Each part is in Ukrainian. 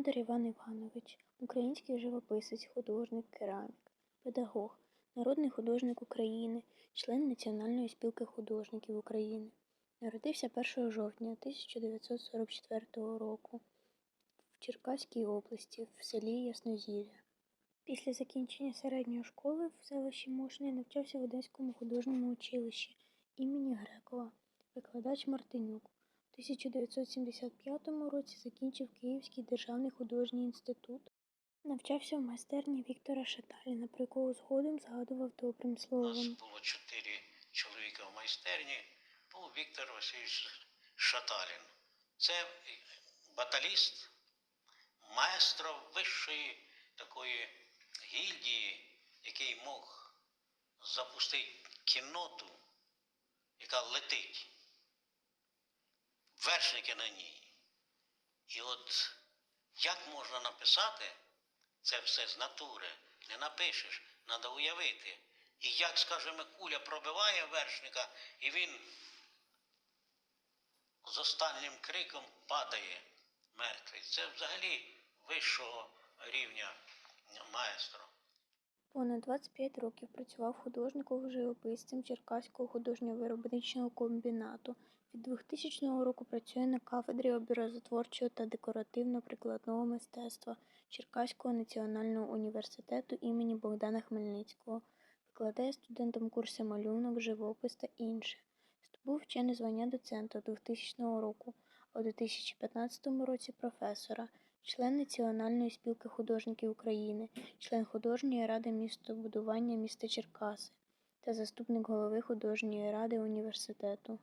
Бондар Іван Іванович – український живописець, художник, керамік, педагог, народний художник України, член Національної спілки художників України. Народився 1 жовтня 1944 року в Черкаській області в селі Яснозір'я. Після закінчення середньої школи в селищі Мошне навчався в Одеському художньому училищі імені Грекова, викладач Мартинюк. У 1975 році закінчив Київський державний художній інститут. Навчався в майстерні Віктора Шаталіна, про якого згодом згадував добрим словом. У нас було чотири чоловіка в майстерні. Був Віктор Васильович Шаталін. Це баталіст, маестро вищої такої гільдії, який мог запустити кінноту, яка летить. Вершники на ній. І от як можна написати це все з натури? Не напишеш, треба уявити. І як, скажімо, куля пробиває вершника, і він з останнім криком падає мертвий. Це взагалі вищого рівня маестро. Понад 25 років працював художником-живописцем Черкаського художньо-виробничого комбінату. Від 2000 року працює на кафедрі образотворчого та декоративно-прикладного мистецтва Черкаського національного університету імені Богдана Хмельницького. Викладає студентам курси малюнок, живопис та інше. Здобув вчене звання доцента 2000 року, а у 2015 році професора, член Національної спілки художників України, член художньої ради містобудування міста Черкаси та заступник голови художньої ради університету.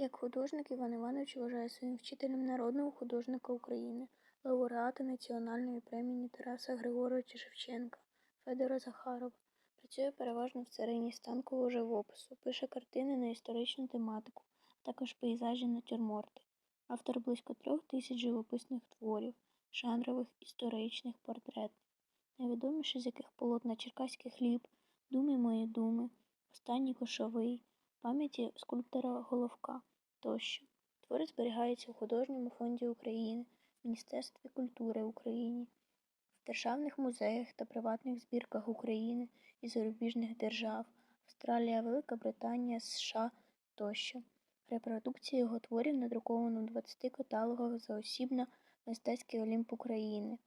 Як художник Іван Іванович вважає своїм вчителем народного художника України, лауреата Національної премії Тараса Григоровича Шевченка, Федора Захарова. Працює переважно в царині станкового живопису, пише картини на історичну тематику, також пейзажі натюрморти. Автор близько трьох тисяч живописних творів, жанрових, історичних, портретних, найвідоміші з яких полотна Черкаський хліб, Думи мої думи, Останній кошовий, пам'яті скульптора Головка тощо. Твори зберігаються у Художньому фонді України, Міністерстві культури України, в державних музеях та приватних збірках України і зарубіжних держав Австралія, Велика Британія, США тощо. Репродукції його творів надруковано у 20 каталогах заосібно Мистецький Олімп України,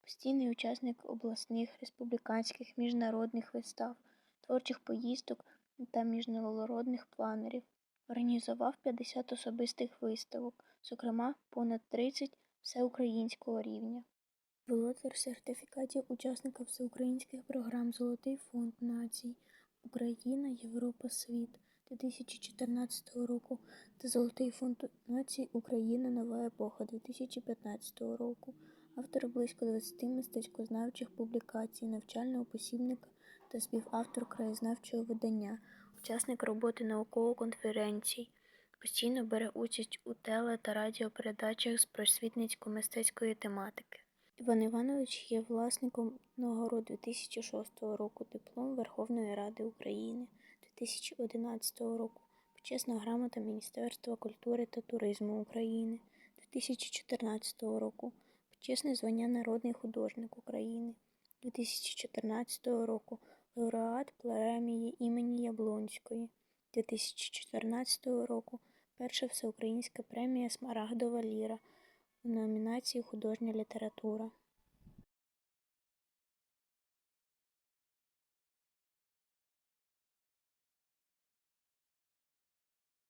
постійний учасник обласних, республіканських, міжнародних вистав, творчих поїздок та міжнародних планерів. Організував 50 особистих виставок, зокрема понад 30 всеукраїнського рівня. Володар сертифікатів учасника всеукраїнських програм Золотий фонд націй Україна, Європа, Світ 2014 року та Золотий фонд націй Україна Нова епоха 2015 року. Автор близько 20 мистецькознавчих публікацій, навчального посібника та співавтор краєзнавчого видання, учасник роботи науково-конференцій. Постійно бере участь у теле- та радіопередачах з просвітницько-мистецької тематики. Іван Іванович є власником нагород 2006 року, диплом Верховної Ради України 2011 року, почесна грамота Міністерства культури та туризму України 2014 року, почесне звання Народний художник України 2014 року, лауреат премії імені Яблонської 2014 року, перша всеукраїнська премія Смарагдова ліра у номінації Художня література.